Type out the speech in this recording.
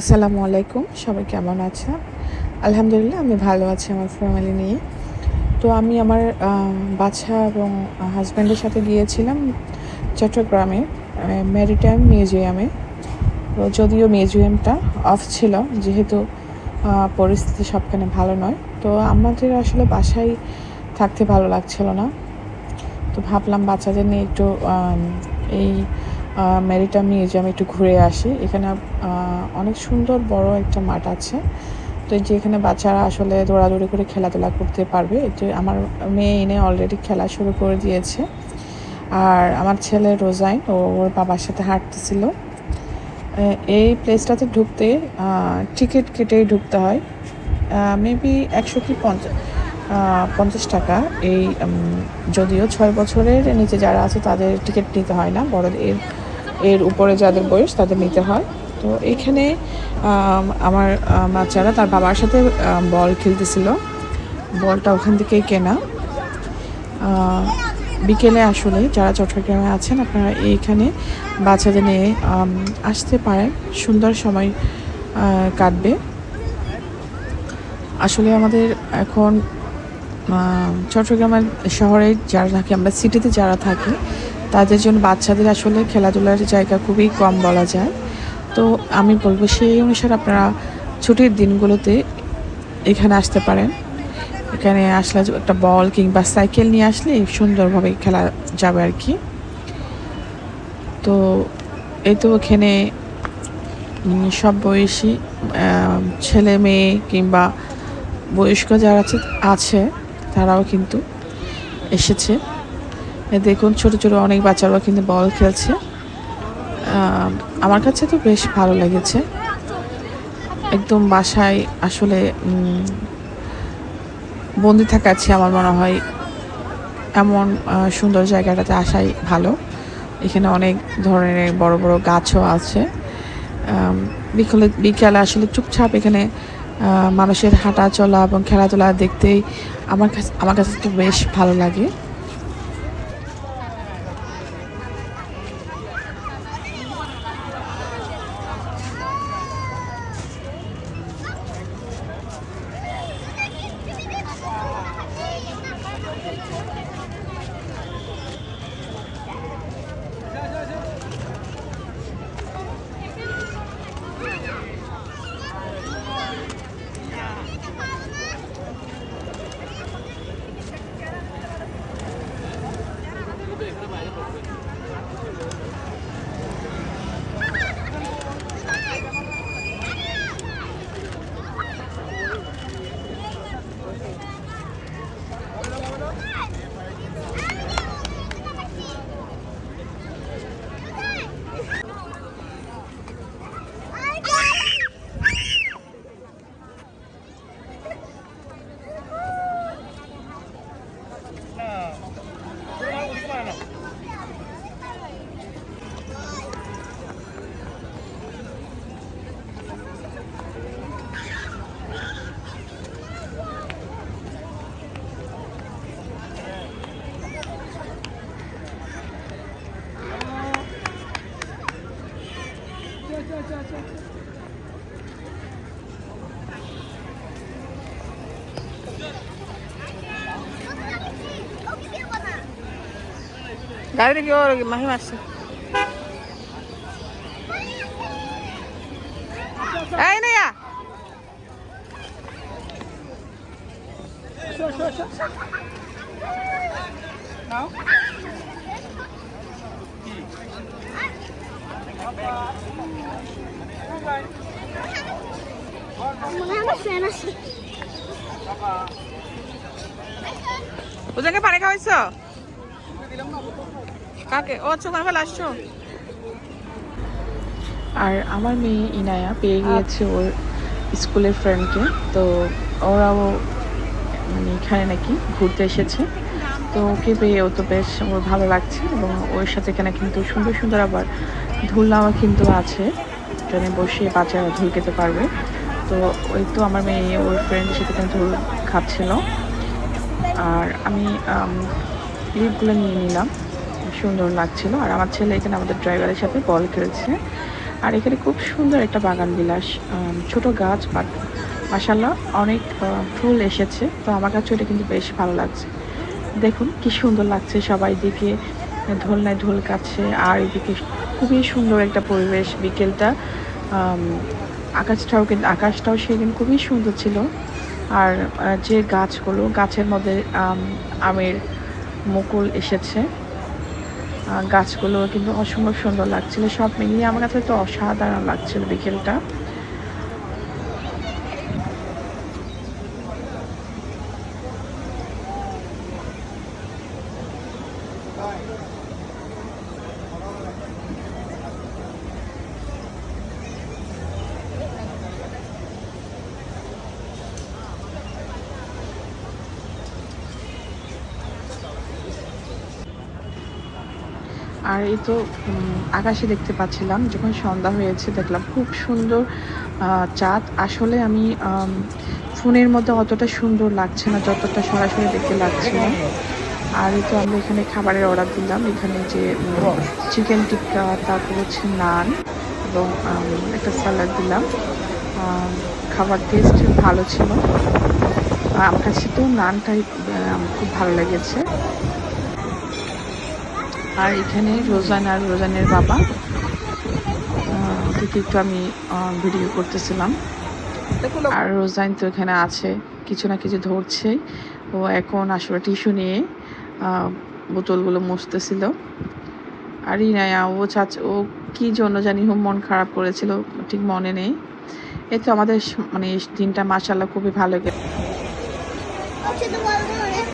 আসসালামু আলাইকুম, সবাই কেমন আছেন? আলহামদুলিল্লাহ, আমি ভালো আছি আমার ফ্যামিলি নিয়ে। তো আমি আমার বাচ্চা এবং হাজব্যান্ডের সাথে গিয়েছিলাম চট্টগ্রামে ম্যারিটাইম মিউজিয়ামে তো যদিও মিউজিয়ামটা অফ ছিল, যেহেতু পরিস্থিতি সবখানে ভালো নয়। তো আমাদের আসলে বাসায় থাকতে ভালো লাগছিল না। তো ভাবলাম বাচ্চাদের নিয়ে একটু এই মেরিটাইম মিউজিয়াম একটু ঘুরে আসি। এখানে অনেক সুন্দর বড় একটা মাঠ আছে। তো এই যে এখানে বাচ্চারা আসলে দৌড়াদৌড়ি করে খেলাধুলা করতে পারবে। যে আমার মেয়ে এনে অলরেডি খেলা শুরু করে দিয়েছে। আর আমার ছেলে রোজাইন ও ওর বাবার সাথে হাঁটতেছিল। এই প্লেসটাতে ঢুকতে টিকিট কেটেই ঢুকতে হয়। মেবি একশো কি পঞ্চাশ পঞ্চাশ টাকা। এই যদিও ছয় বছরের নিচে যারা আছে তাদের টিকিট নিতে হয় না। বড়দের এর উপরে যাদের বয়স তাদের নিতে হয়। তো এখানে আমার বাচ্চারা তার বাবার সাথে বল খেলতেছিল। বলটা ওখান থেকেই কেনা। বিকেলে আসলে যারা চট্টগ্রামে আছেন আপনারা এইখানে বাচ্চাদের নিয়ে আসতে পারেন। সুন্দর সময় কাটবে। আসলে আমাদের এখন চট্টগ্রামের শহরে যারা থাকি, আমরা সিটিতে যারা থাকি তাদের জন্য বাচ্চাদের আসলে খেলাধুলার জায়গা খুবই কম বলা যায়। তো আমি বলব সেই অনুসারে আপনারা ছুটির দিনগুলোতে এখানে আসতে পারেন। এখানে আসলে একটা বল কিংবা সাইকেল নিয়ে আসলে সুন্দরভাবে খেলা যাবে আর কি। তো এই তো এখানে সব বয়সী ছেলে মেয়ে কিংবা বয়স্ক যারা আছে, তারাও কিন্তু এসেছে। দেখুন, ছোট ছোট অনেক বাচ্চারাও কিন্তু বল খেলছে। আমার কাছে তো বেশ ভালো লেগেছে। একদম বাসায় আসলে বন্দি থাকাচ্ছে আমার মনে হয়। এমন সুন্দর জায়গাটাতে আসাই ভালো। এখানে অনেক ধরনের বড় বড় গাছও আছে। বিকেলে বিকেলে আসলে চুপচাপ এখানে মানুষের হাঁটা চলা এবং খেলাধুলা দেখতেই আমার কাছে আমার কাছে তো বেশ ভালো লাগে। গাড়ি কি ওর মাহি মারছে এই ফ্যান আছে ওদেরকে পানি খাওয়াইছ? কাকে? ও আচ্ছা আসছো। আর আমার মেয়ে ইনায়া পেয়ে গিয়েছে ওর স্কুলের ফ্রেন্ডকে তো ওরাও মানে এখানে নাকি ঘুরতে এসেছে। তো ওকে পেয়ে ও তো বেশ ওর ভালো লাগছে এবং ওর সাথে এখানে কিন্তু সুন্দর সুন্দর আবার ধুল ধুলনাও কিন্তু আছে। এখানে বসে বাচ্চারা ধুল খেতে পারবে। তো ওই তো আমার মেয়ে ওর ফ্রেন্ডের সাথে কিন্তু ধুল খাচ্ছিল। আর আমি ক্লিপগুলো নিয়ে নিলাম। সুন্দর লাগছিল। আর আমার ছেলে এখানে আমাদের ড্রাইভারের সাথে বল খেলছে। আর এখানে খুব সুন্দর একটা বাগান বিলাস। ছোট গাছ বাট মাসাল্লাহ অনেক ফুল এসেছে। তো আমার কাছে এটা কিন্তু বেশ ভালো লাগছে। দেখুন কি সুন্দর লাগছে সবাই দিকে ঢোলনায় ঢোল কাছে আর এদিকে খুবই সুন্দর একটা পরিবেশ বিকেলটা। আকাশটাও কিন্তু আকাশটাও সেদিন খুবই সুন্দর ছিল। আর যে গাছগুলো গাছের মধ্যে আম, আমের মুকুল এসেছে। গাছগুলো কিন্তু অসম্ভব সুন্দর লাগছিল। সব মিলিয়ে আমার কাছে তো অসাধারণ লাগছিল বিকেলটা। আর এই তো আকাশে দেখতে পাচ্ছিলাম, যখন সন্ধ্যা হয়েছে দেখলাম খুব সুন্দর চাঁদ। আসলে আমি ফোনের মধ্যে অতটা সুন্দর লাগছে না, যতটা সরাসরি দেখতে লাগছিল আর এই তো আমরা এখানে খাবারের অর্ডার দিলাম, এখানে যে চিকেন টিক্কা তারপর হচ্ছে নান এবং একটা স্যালাড দিলাম। খাবার টেস্ট ভালো ছিল। আমার কাছে তো নানটাই খুব ভালো লেগেছে। আর এখানে রোজান আর রোজানের বাবা ওদেরকে একটু আমি ভিডিও করতেছিলাম। আর রোজাইন তো এখানে আছে, কিছু না কিছু ধরছে। ও এখন আসলে টিস্যু নিয়ে বোতলগুলো মুছতেছিল। আর ইনায়া, ও চাচ, ও কি জন্য জানি হোক মন খারাপ করেছিল, ঠিক মনে নেই। এই তো আমাদের মানে দিনটা মাসাল্লাহ খুবই ভালো গেছে। বলতো